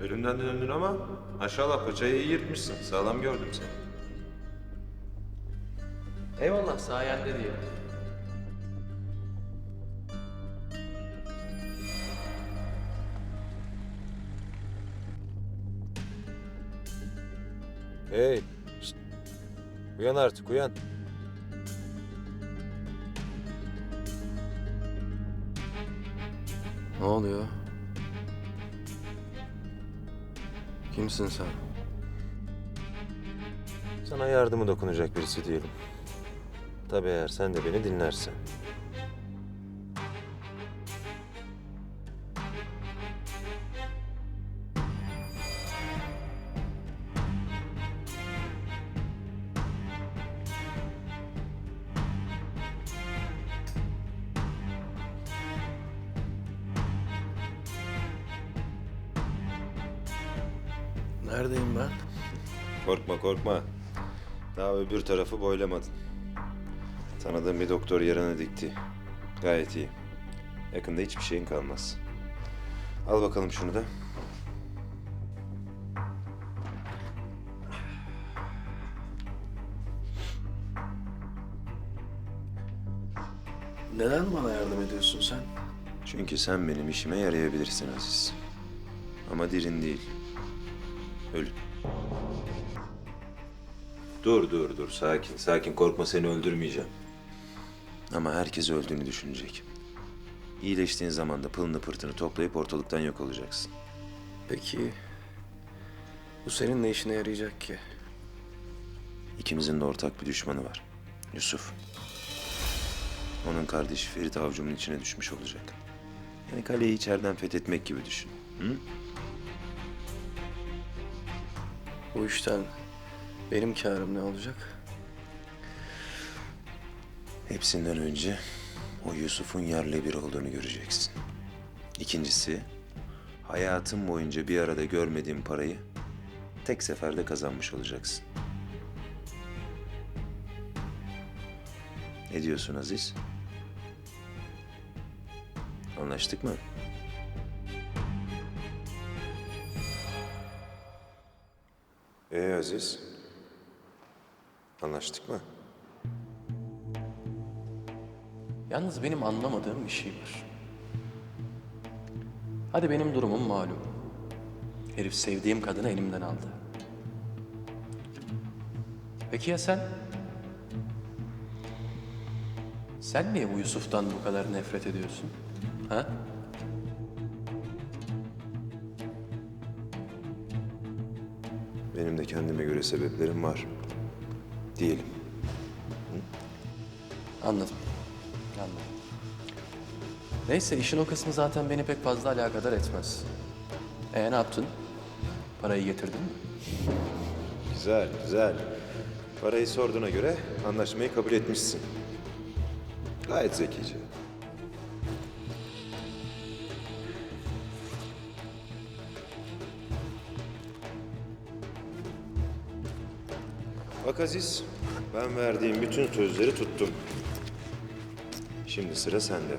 Ölümden döndün ama maşallah paçayı iyi yırtmışsın. Sağlam gördüm seni. Eyvallah sayende diye. Hey! şşt! Uyan artık uyan. Ne oluyor? Kimsin sen? Sana yardımı dokunacak birisi diyelim. Tabii eğer sen de beni dinlersen. Neredeyim ben? Korkma korkma. Daha öbür tarafı boylamadın. Tanıdığım bir doktor yarana dikti. Gayet iyi. Yakında hiçbir şeyin kalmaz. Al bakalım şunu da. Neden bana yardım ediyorsun sen? Çünkü sen benim işime yarayabilirsin Aziz. Ama dirin değil. Ölün. Dur dur dur sakin sakin korkma seni öldürmeyeceğim. Ama herkes öldüğünü düşünecek. İyileştiğin zaman da pılını pırtını toplayıp ortalıktan yok olacaksın. Peki bu senin ne işine yarayacak ki? İkimizin de ortak bir düşmanı var. Yusuf. Onun kardeşi Ferit avcumun içine düşmüş olacak. Yani kaleyi içeriden fethetmek gibi düşün. Hı? Bu işten benim karım ne olacak? Hepsinden önce o Yusuf'un yerle bir olduğunu göreceksin. İkincisi, hayatın boyunca bir arada görmediğin parayı tek seferde kazanmış olacaksın. Ne diyorsun Aziz? Anlaştık mı? Ee Aziz? Anlaştık mı? Yalnız benim anlamadığım bir şey var. Hadi benim durumum malum. Herif sevdiğim kadını elimden aldı. Peki ya sen? Sen niye bu Yusuf'tan bu kadar nefret ediyorsun? Ha? Benim de kendime göre sebeplerim var. Diyelim. Anladım. Anladım. Neyse işin o kısmı zaten beni pek fazla alakadar etmez. E ne yaptın? Parayı getirdin mi? Güzel, güzel. Parayı sorduğuna göre anlaşmayı kabul etmişsin. Gayet zekice. Bak Aziz, ben verdiğim bütün sözleri tuttum. Şimdi sıra sende.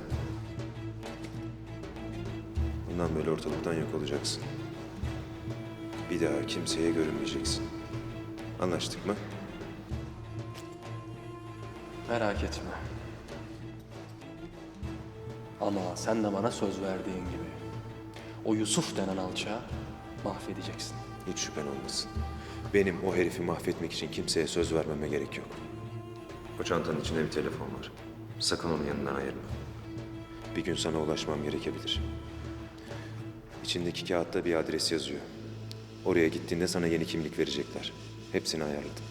Bundan böyle ortalıktan yok olacaksın. Bir daha kimseye görünmeyeceksin. Anlaştık mı? Merak etme. Ama sen de bana söz verdiğin gibi o Yusuf denen alçağı mahvedeceksin. Hiç şüphen olmasın. Benim o herifi mahvetmek için kimseye söz vermeme gerek yok. O çantanın içinde bir telefon var. Sakın onu yanından ayırma. Bir gün sana ulaşmam gerekebilir. İçindeki kağıtta bir adres yazıyor. Oraya gittiğinde sana yeni kimlik verecekler. Hepsini ayarladım.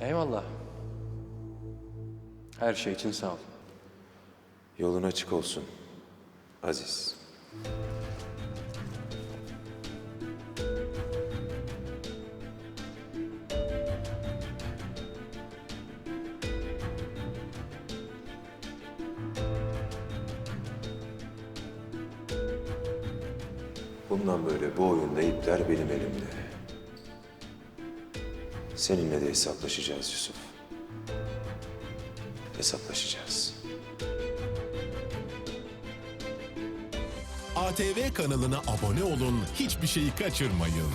Eyvallah. Her şey için sağ ol. Yolun açık olsun. Aziz. Bundan böyle bu oyunda ipler benim elimde. Seninle de hesaplaşacağız Yusuf. Hesaplaşacağız. ATV kanalına abone olun, hiçbir şeyi kaçırmayın.